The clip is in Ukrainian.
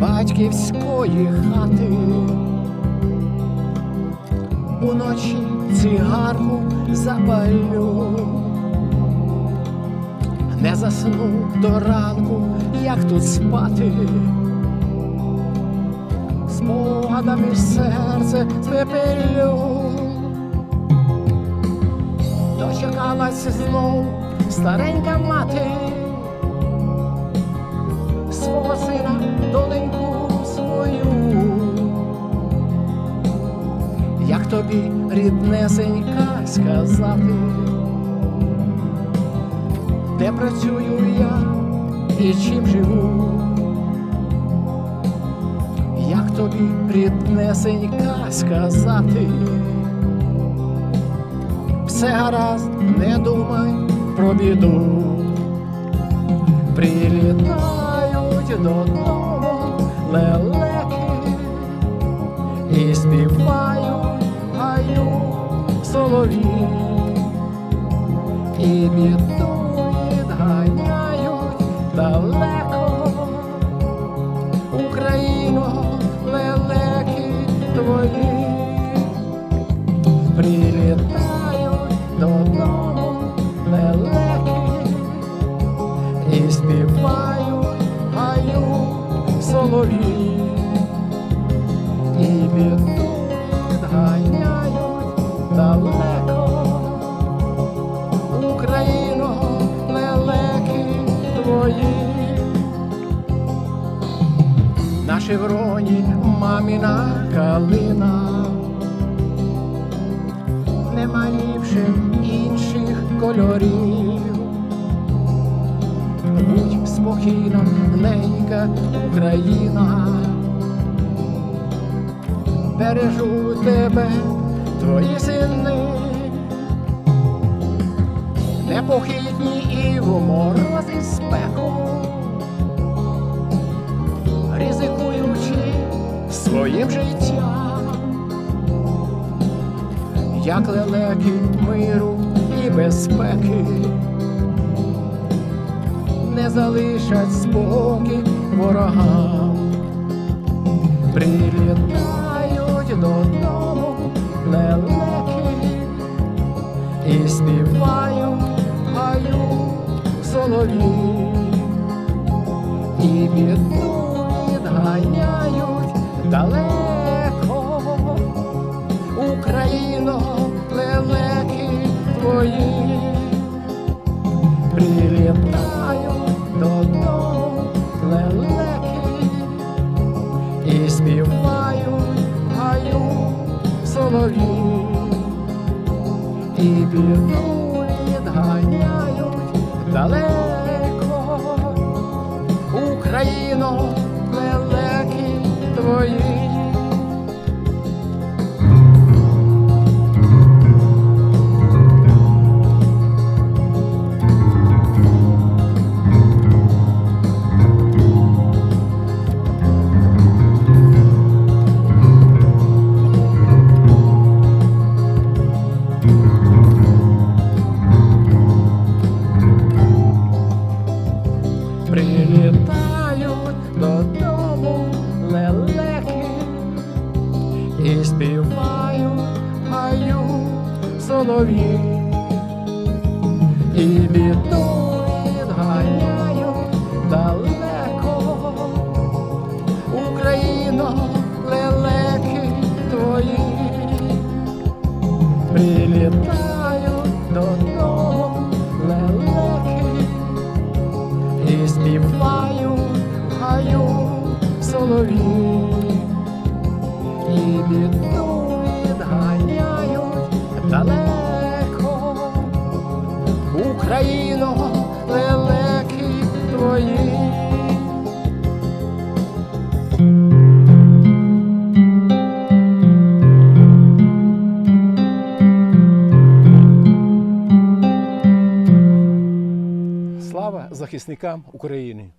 батьківської хати. Уночі цигарку запалю, не засну до ранку, як тут спати. Спогадами серце спепелю. Дочекалась знов старенька мати свого сина, тобі ріднесенька сказати, де працюю я і чим живу? Як тобі ріднесенька сказати? Все гаразд, не думай про біду. Прилітають додому лелеки і співають солові, і біду відганяють далеко. Україно, лелеки твої. Прилітають додому лелеки. І співають гаю солові, і біду відганяють далеко. Україно, лелеки твої. На шевроні маміна калина нема ліпше інших кольорів. Будь спокійна, ненька Україна, бережу тебе, твої сини, непохитні і в мороз і спеку, ризикуючи своїм життям. Як лелеки миру і безпеки, не залишать спокій ворогам, прилітають додому солові, і біду відганяють далеко. Україно, лелеки твої, прилітають додому лелеки і співають гаю солові, і біду далеко. Україно, великі твої. І співають гаю солові, і біду відганяють далеко. Україно, лелеки. Слава захисникам України!